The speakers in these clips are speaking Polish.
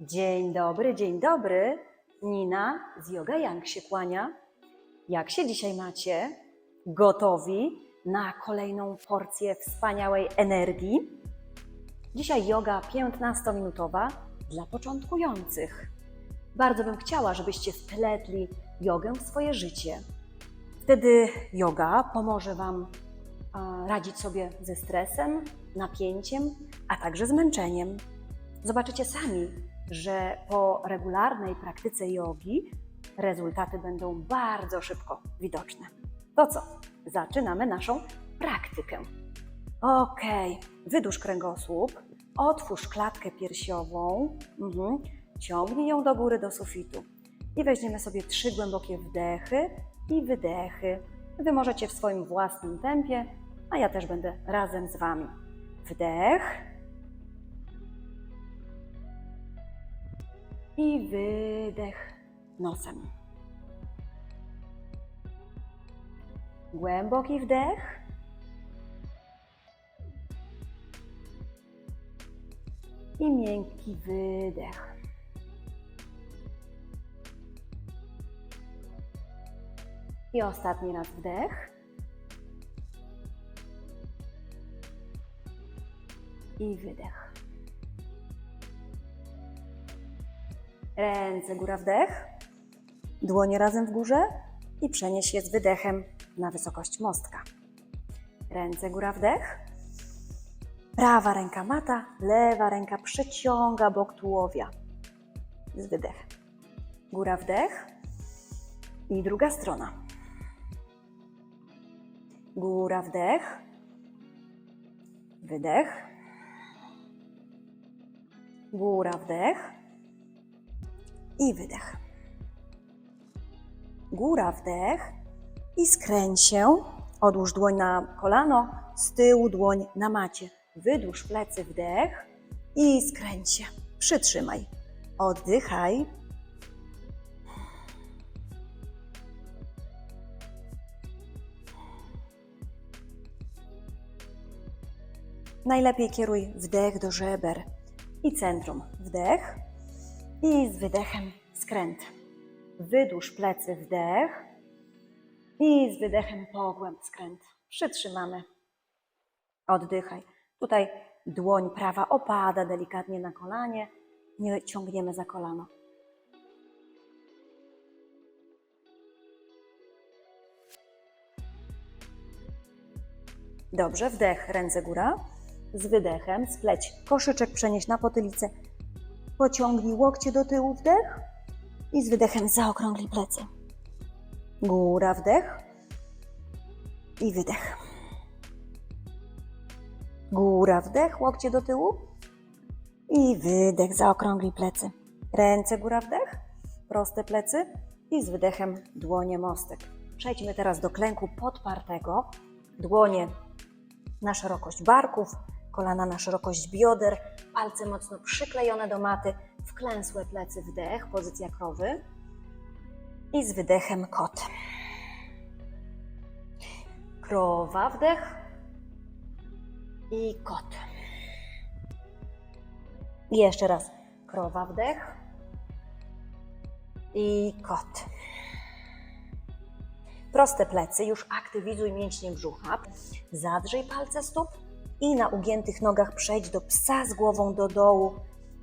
Dzień dobry, dzień dobry. Nina z Yoga Yang się kłania. Jak się dzisiaj macie? Gotowi na kolejną porcję wspaniałej energii? Dzisiaj yoga 15-minutowa dla początkujących. Bardzo bym chciała, żebyście wpletli jogę w swoje życie. Wtedy yoga pomoże Wam radzić sobie ze stresem, napięciem, a także zmęczeniem. Zobaczycie sami, że po regularnej praktyce jogi rezultaty będą bardzo szybko widoczne. To co? Zaczynamy naszą praktykę. Ok, wydłuż kręgosłup, otwórz klatkę piersiową, mhm. ciągnij ją do góry do sufitu i weźmiemy sobie trzy głębokie wdechy i wydechy. Wy możecie w swoim własnym tempie, a ja też będę razem z Wami. Wdech. I wydech nosem. Głęboki wdech. I miękki wydech. I ostatni raz wdech. I wydech. Ręce góra wdech, dłonie razem w górze i przenieś je z wydechem na wysokość mostka. Ręce góra wdech, prawa ręka mata, lewa ręka przeciąga bok tułowia z wydechem. Góra wdech i druga strona. Góra wdech, wydech, góra wdech i wydech. Góra, wdech i skręć się. Odłóż dłoń na kolano, z tyłu dłoń na macie. Wydłuż plecy, wdech i skręć się. Przytrzymaj. Oddychaj. Najlepiej kieruj wdech do żeber i centrum. Wdech i z wydechem skręt. Wydłuż plecy, wdech i z wydechem pogłęb skręt. Przytrzymamy. Oddychaj. Tutaj dłoń prawa opada delikatnie na kolanie. Nie ciągniemy za kolano. Dobrze, wdech, ręce góra. Z wydechem spleć koszyczek, przenieś na potylicę. Pociągnij łokcie do tyłu, wdech i z wydechem zaokrąglij plecy. Góra, wdech i wydech. Góra, wdech, łokcie do tyłu i wydech, zaokrąglij plecy. Ręce, góra, wdech, proste plecy i z wydechem dłonie mostek. Przejdźmy teraz do klęku podpartego. Dłonie na szerokość barków, kolana na szerokość bioder, palce mocno przyklejone do maty, wklęsłe plecy, wdech, pozycja krowy i z wydechem kot. Krowa, wdech i kot. I jeszcze raz. Krowa, wdech i kot. Proste plecy, już aktywizuj mięśnie brzucha. Zadrzyj palce stóp i na ugiętych nogach przejdź do psa z głową do dołu.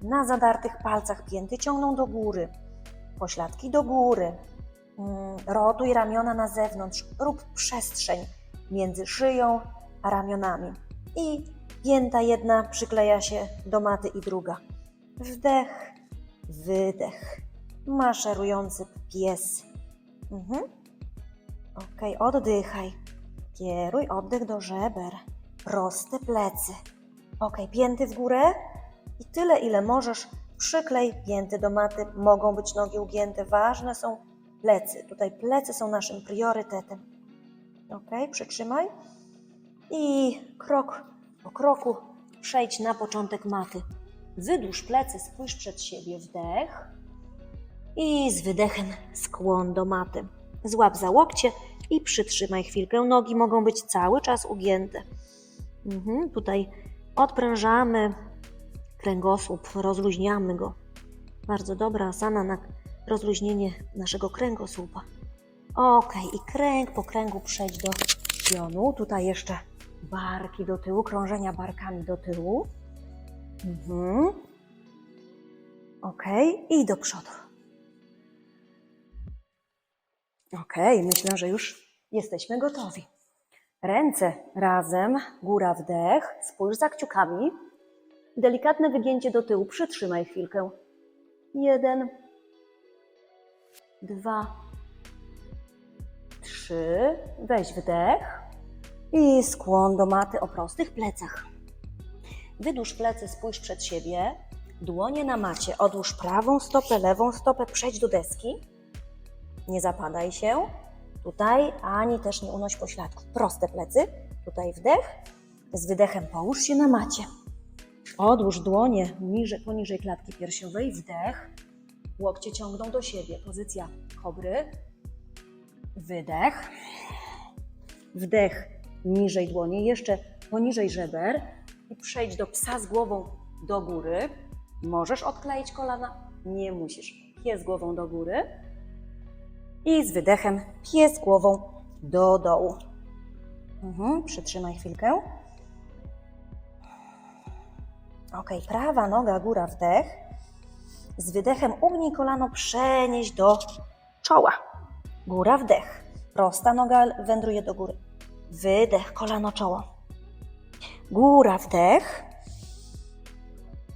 Na zadartych palcach pięty ciągną do góry, pośladki do góry. Mm, Rotuj ramiona na zewnątrz, rób przestrzeń między szyją a ramionami. I pięta jedna przykleja się do maty i druga. Wdech, wydech. Maszerujący pies. Mhm. Ok, oddychaj. Kieruj oddech do żeber. Proste plecy. Ok, pięty w górę i tyle, ile możesz. Przyklej pięty do maty. Mogą być nogi ugięte. Ważne są plecy. Tutaj plecy są naszym priorytetem. Ok, przytrzymaj. I krok po kroku przejdź na początek maty. Wydłuż plecy, spójrz przed siebie. Wdech. I z wydechem skłon do maty. Złap za łokcie i przytrzymaj chwilkę. Nogi mogą być cały czas ugięte. Mhm, tutaj odprężamy kręgosłup, rozluźniamy go. Bardzo dobra asana na rozluźnienie naszego kręgosłupa. Ok, i kręg po kręgu przejdź do pionu. Tutaj jeszcze barki do tyłu, krążenia barkami do tyłu. Mhm. Ok, i do przodu. Ok, myślę, że już jesteśmy gotowi. Ręce razem, góra wdech, spójrz za kciukami. Delikatne wygięcie do tyłu, przytrzymaj chwilkę. Jeden, dwa, trzy. Weź wdech i skłon do maty o prostych plecach. Wydłuż plecy, spójrz przed siebie. Dłonie na macie. Odłóż prawą stopę, lewą stopę, przejdź do deski. Nie zapadaj się. Tutaj, ani też nie unoś pośladków. Proste plecy. Tutaj wdech. Z wydechem połóż się na macie. Odłóż dłonie niżej, poniżej klatki piersiowej. Wdech. Łokcie ciągną do siebie. Pozycja kobry. Wydech. Wdech niżej dłonie, jeszcze poniżej żeber i przejdź do psa z głową do góry. Możesz odkleić kolana, nie musisz. Pies głową do góry i z wydechem pies głową do dołu. Mhm, przytrzymaj chwilkę. Ok, prawa noga, góra, wdech. Z wydechem ugnij kolano, przenieś do czoła. Góra, wdech. Prosta noga wędruje do góry. Wydech, kolano, czoło. Góra, wdech.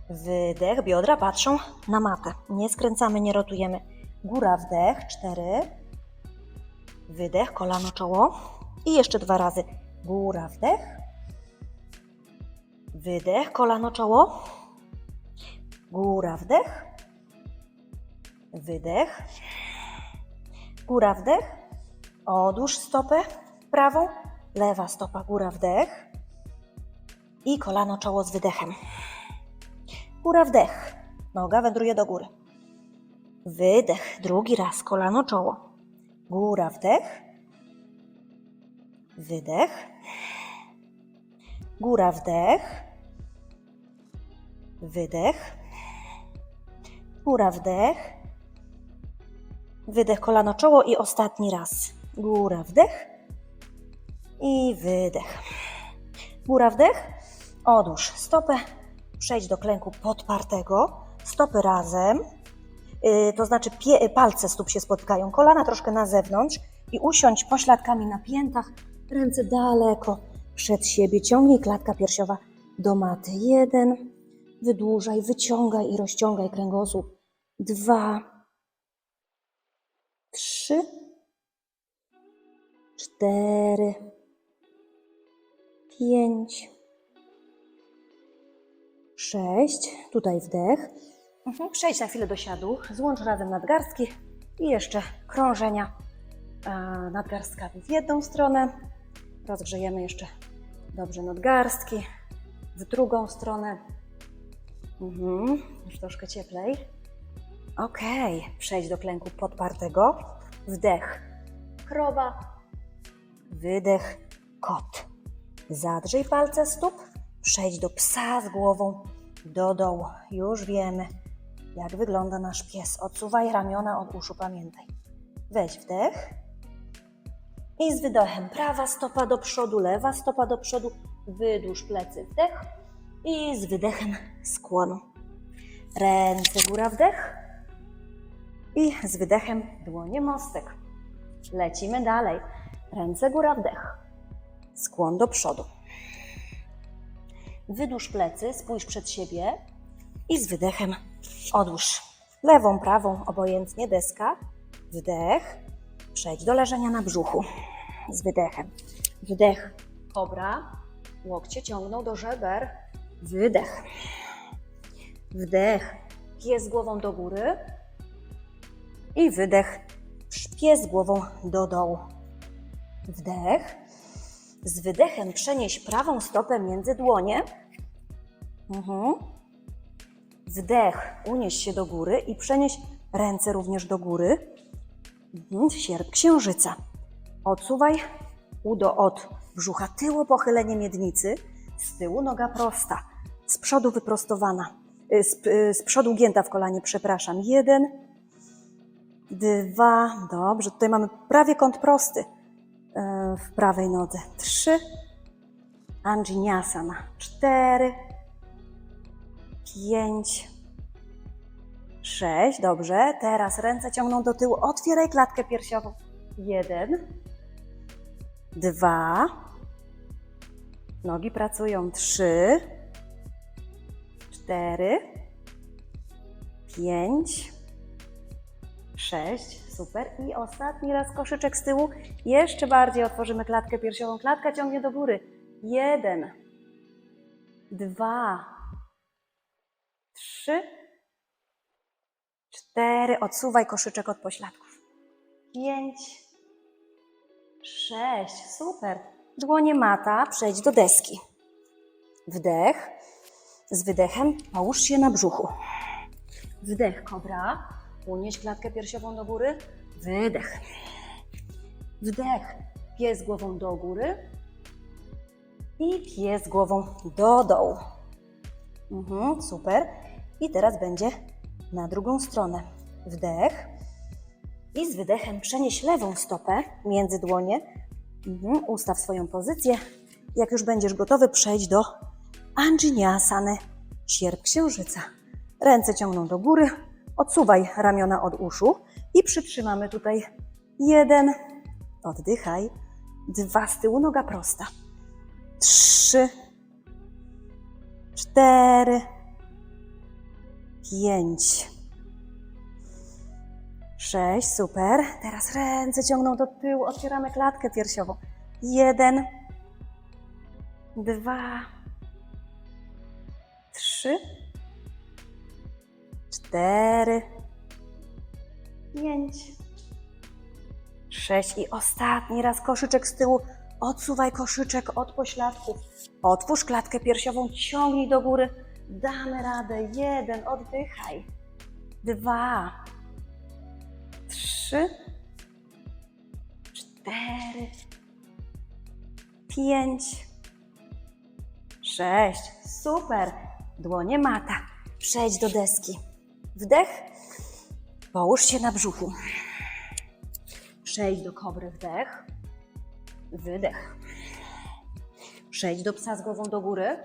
Wydech, biodra patrzą na matę. Nie skręcamy, nie rotujemy. Góra, wdech, cztery. Wydech, kolano, czoło. I jeszcze dwa razy. Góra, wdech. Wydech, kolano, czoło. Góra, wdech. Wydech. Góra, wdech. Odłóż stopę prawą. Lewa stopa, góra, wdech. I kolano, czoło z wydechem. Góra, wdech. Noga wędruje do góry. Wydech. Drugi raz. Kolano, czoło. Góra, wdech. Wydech. Góra, wdech. Wydech. Góra, wdech. Wydech, kolano, czoło i ostatni raz. Góra, wdech. I wydech. Góra, wdech. Odłóż stopę. Przejdź do klęku podpartego. Stopy razem. Yy, to znaczy pie, palce stóp się spotykają. Kolana troszkę na zewnątrz. I usiądź pośladkami na piętach. Ręce daleko przed siebie. Ciągnij klatka piersiowa do maty. Jeden. Wydłużaj, wyciągaj i rozciągaj kręgosłup. Dwa. Trzy. Cztery. Pięć. Sześć. Tutaj wdech. Mhm. Przejdź na chwilę do siadu. Złącz razem nadgarstki i jeszcze krążenia e, nadgarstkami w jedną stronę. Rozgrzejemy jeszcze dobrze nadgarstki. W drugą stronę. Mhm. Już troszkę cieplej. Ok. Przejdź do klęku podpartego. Wdech. Krowa. Wydech. Kot. Zadrzyj palce stóp. Przejdź do psa z głową do dołu. Już wiemy, jak wygląda nasz pies. Odsuwaj ramiona od uszu, pamiętaj. Weź wdech. I z wydechem prawa stopa do przodu, lewa stopa do przodu. Wydłuż plecy, wdech. I z wydechem skłonu. Ręce góra, wdech. I z wydechem dłonie mostek. Lecimy dalej. Ręce góra, wdech. Skłon do przodu. Wydłuż plecy, spójrz przed siebie i z wydechem odłóż lewą, prawą, obojętnie deska. Wdech. Przejdź do leżenia na brzuchu z wydechem. Wdech. Kobra. Łokcie ciągną do żeber. Wydech. Wdech. Pies głową do góry. I wydech. Pies głową do dołu. Wdech. Z wydechem przenieś prawą stopę między dłonie. Mhm. Wdech, unieś się do góry i przenieś ręce również do góry. Sierp księżyca. Odsuwaj udo od brzucha, tyło pochylenie miednicy, z tyłu noga prosta, z przodu wyprostowana. y, z, y, z przodu gięta w kolanie, przepraszam. Jeden, dwa, dobrze, tutaj mamy prawie kąt prosty y, w prawej nodze. Trzy, Anjiniasana. Cztery, pięć, sześć, dobrze. Teraz ręce ciągną do tyłu, otwieraj klatkę piersiową. Jeden, dwa, nogi pracują. Trzy, cztery, pięć, sześć, super. I ostatni raz koszyczek z tyłu. Jeszcze bardziej otworzymy klatkę piersiową. Klatka ciągnie do góry. Jeden, dwa, trzy, cztery. Odsuwaj koszyczek od pośladków. Pięć, sześć, super. Dłonie mata, przejdź do deski. Wdech. Z wydechem połóż się na brzuchu. Wdech, kobra. Unieś klatkę piersiową do góry. Wydech. Wdech. Pies głową do góry. I pies głową do dołu. Mhm, super. I teraz będzie na drugą stronę. Wdech. I z wydechem przenieś lewą stopę między dłonie. Mhm, ustaw swoją pozycję. Jak już będziesz gotowy, przejdź do Anjiniasany, sierp księżyca. Ręce ciągną do góry, odsuwaj ramiona od uszu i przytrzymamy tutaj jeden, oddychaj, dwa z tyłu, noga prosta, trzy, cztery, pięć, sześć, super. Teraz ręce ciągną do tyłu, otwieramy klatkę piersiową. Jeden, dwa, trzy, cztery, pięć, sześć i ostatni raz koszyczek z tyłu. Odsuwaj koszyczek od pośladków. Otwórz klatkę piersiową, ciągnij do góry. Damy radę. Jeden, oddychaj. Dwa, trzy, cztery, pięć, sześć. Super. Dłonie mata. Przejdź do deski. Wdech. Połóż się na brzuchu. Przejdź do kobry. Wdech. Wydech. Przejdź do psa z głową do góry.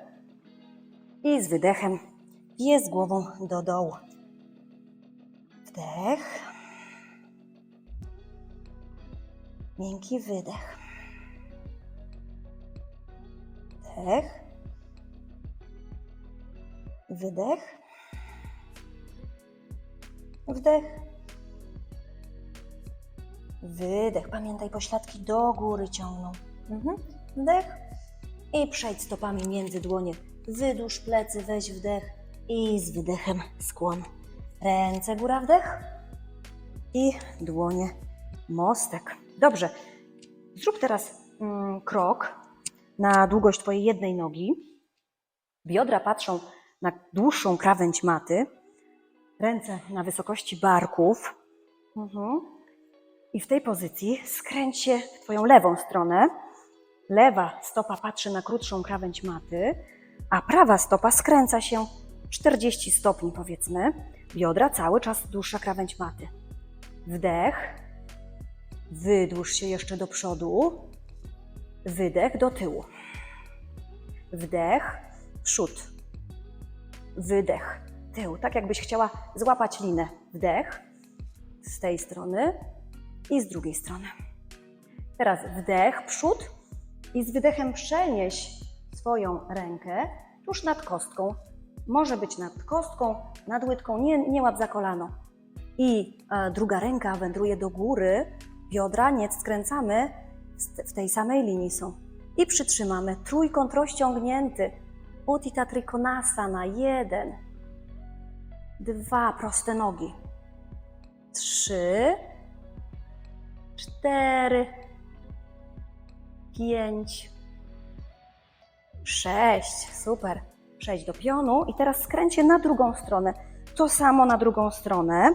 I z wydechem pies głową do dołu. Wdech. Miękki wydech. Wdech. Wydech. Wdech. Wydech. Pamiętaj, pośladki do góry ciągną. Mhm. Wdech. I przejdź stopami między dłonie. Wydłuż plecy, weź wdech. I z wydechem skłon. Ręce góra, wdech. I dłonie mostek. Dobrze. Zrób teraz mm, krok na długość Twojej jednej nogi. Biodra patrzą na dłuższą krawędź maty. Ręce na wysokości barków. Mhm. I w tej pozycji skręć się w Twoją lewą stronę. Lewa stopa patrzy na krótszą krawędź maty, a prawa stopa skręca się 40 stopni, powiedzmy. Biodra cały czas dłuższa krawędź maty. Wdech. Wydłuż się jeszcze do przodu. Wydech do tyłu. Wdech, przód. Wydech, tył. Tak jakbyś chciała złapać linę. Wdech z tej strony i z drugiej strony. Teraz wdech, przód i z wydechem przenieś swoją rękę tuż nad kostką. Może być nad kostką, nad łydką, nie, nie łap za kolano. I e, druga ręka wędruje do góry, biodra nie skręcamy, w- tej samej linii są. I przytrzymamy. Trójkąt rozciągnięty. Uttita Trikonasana. Jeden. Dwa. Proste nogi. Trzy. Cztery. Pięć. Sześć. Super. Przejdź do pionu i teraz skręć się na drugą stronę. To samo na drugą stronę.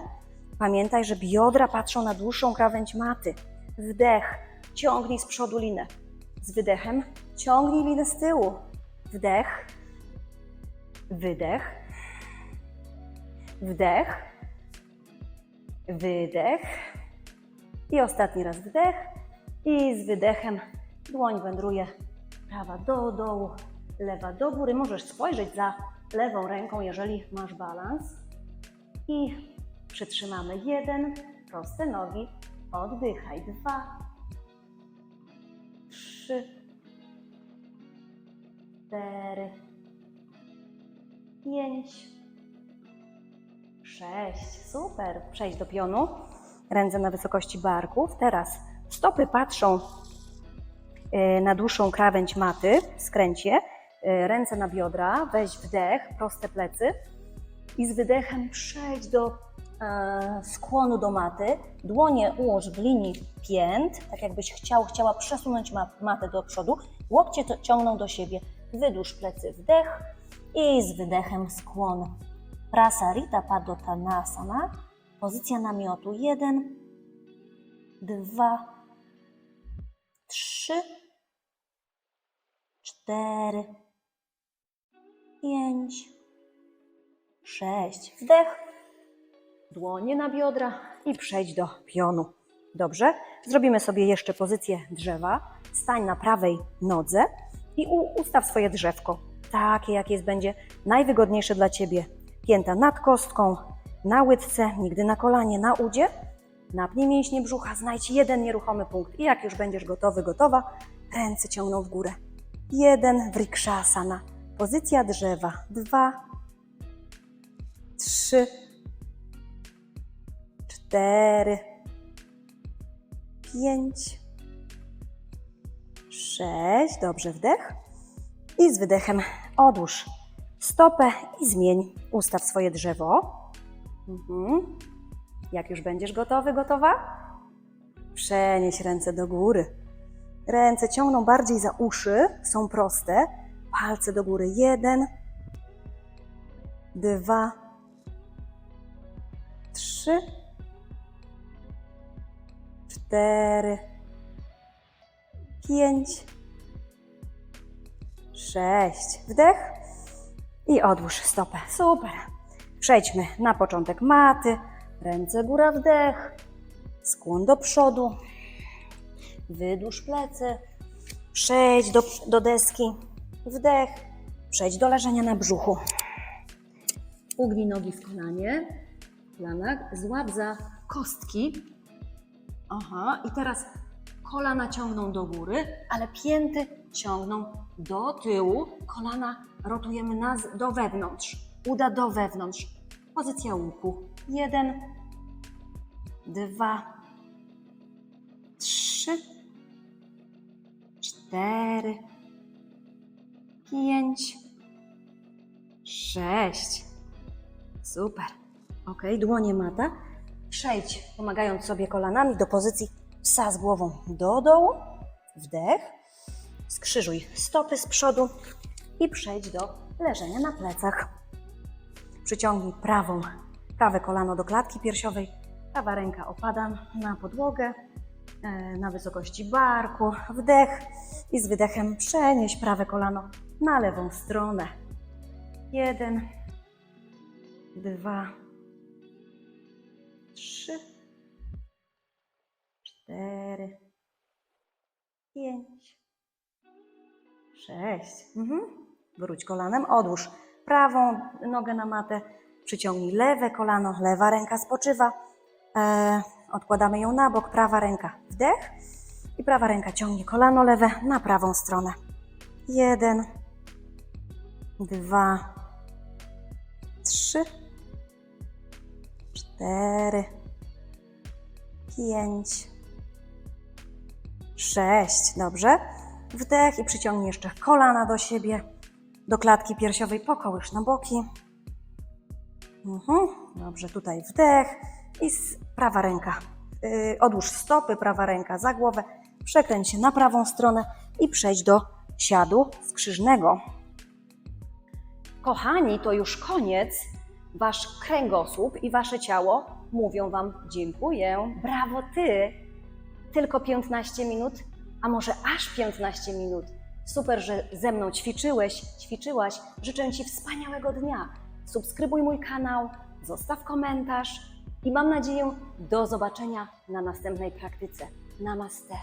Pamiętaj, że biodra patrzą na dłuższą krawędź maty. Wdech. Ciągnij z przodu linę. Z wydechem ciągnij linę z tyłu. Wdech. Wydech. Wdech. Wydech. I ostatni raz wdech. I z wydechem dłoń wędruje prawa do dołu, lewa do góry. Możesz spojrzeć za lewą ręką, jeżeli masz balans. I przytrzymamy jeden, proste nogi. Oddychaj. Dwa, trzy, cztery, pięć, sześć. Super. Przejdź do pionu. Ręce na wysokości barków. Teraz stopy patrzą na dłuższą krawędź maty. Skręć je. E, Ręce na biodra. Weź wdech, proste plecy. I z wydechem przejdź do e, skłonu do maty. Dłonie ułóż w linii pięt, tak jakbyś chciał, chciała przesunąć ma, matę do przodu. Łokcie ciągną do siebie. Wydłuż plecy, wdech i z wydechem skłon. Prasarita Padottanasana. Pozycja namiotu. Jeden, dwa, trzy, cztery, pięć, sześć. Wdech, dłonie na biodra i przejdź do pionu. Dobrze? Zrobimy sobie jeszcze pozycję drzewa. Stań na prawej nodze i ustaw swoje drzewko. Takie, jak jest, będzie najwygodniejsze dla Ciebie. Pięta nad kostką, na łydce, nigdy na kolanie, na udzie. Napnij mięśnie brzucha, znajdź jeden nieruchomy punkt. I jak już będziesz gotowy, gotowa, ręce ciągną w górę. Jeden wrikshasana. Pozycja drzewa. Dwa, trzy, cztery, pięć, sześć. Dobrze, wdech. I z wydechem odłóż stopę i zmień. Ustaw swoje drzewo. Mhm. Jak już będziesz gotowy, gotowa? Przenieś ręce do góry. Ręce ciągną bardziej za uszy, są proste. Palce do góry. Jeden, dwa, trzy, cztery, pięć, sześć. Wdech i odłóż stopę. Super. Przejdźmy na początek maty. Ręce góra, wdech. Skłon do przodu. Wydłuż plecy. Przejdź do, do deski. Wdech. Przejdź do leżenia na brzuchu. Ugnij nogi w kolanie. Kolana. Złap za kostki. Aha. I teraz kolana ciągną do góry, ale pięty ciągną do tyłu. Kolana rotujemy na, z- do wewnątrz. Uda do wewnątrz. Pozycja łuku. Jeden, dwa, cztery, pięć, sześć. Super. Ok, dłonie mata. Przejdź, pomagając sobie kolanami do pozycji psa z głową do dołu. Wdech. Skrzyżuj stopy z przodu i przejdź do leżenia na plecach. Przyciągnij prawą, prawe kolano do klatki piersiowej, prawa ręka opada na podłogę, na wysokości barku. Wdech i z wydechem przenieś prawe kolano na lewą stronę. Jeden, dwa, trzy, cztery, pięć, sześć. Mhm. Wróć kolanem, odłóż prawą nogę na matę, przyciągnij lewe kolano, lewa ręka spoczywa. E, odkładamy ją na bok, prawa ręka wdech i prawa ręka ciągnie kolano lewe na prawą stronę. Jeden, dwa, trzy, cztery, pięć, sześć. Dobrze. Wdech i przyciągnij jeszcze kolana do siebie, do klatki piersiowej, pokołysz na boki. Mhm. Dobrze, tutaj wdech i z prawa ręka. Yy, odłóż stopy, prawa ręka za głowę, przekręć się na prawą stronę i przejdź do siadu skrzyżnego. Kochani, to już koniec. Wasz kręgosłup i wasze ciało mówią Wam dziękuję, brawo Ty. Tylko 15 minut, a może aż 15 minut. Super, że ze mną ćwiczyłeś, ćwiczyłaś. Życzę Ci wspaniałego dnia. Subskrybuj mój kanał, zostaw komentarz i mam nadzieję do zobaczenia na następnej praktyce. Namaste.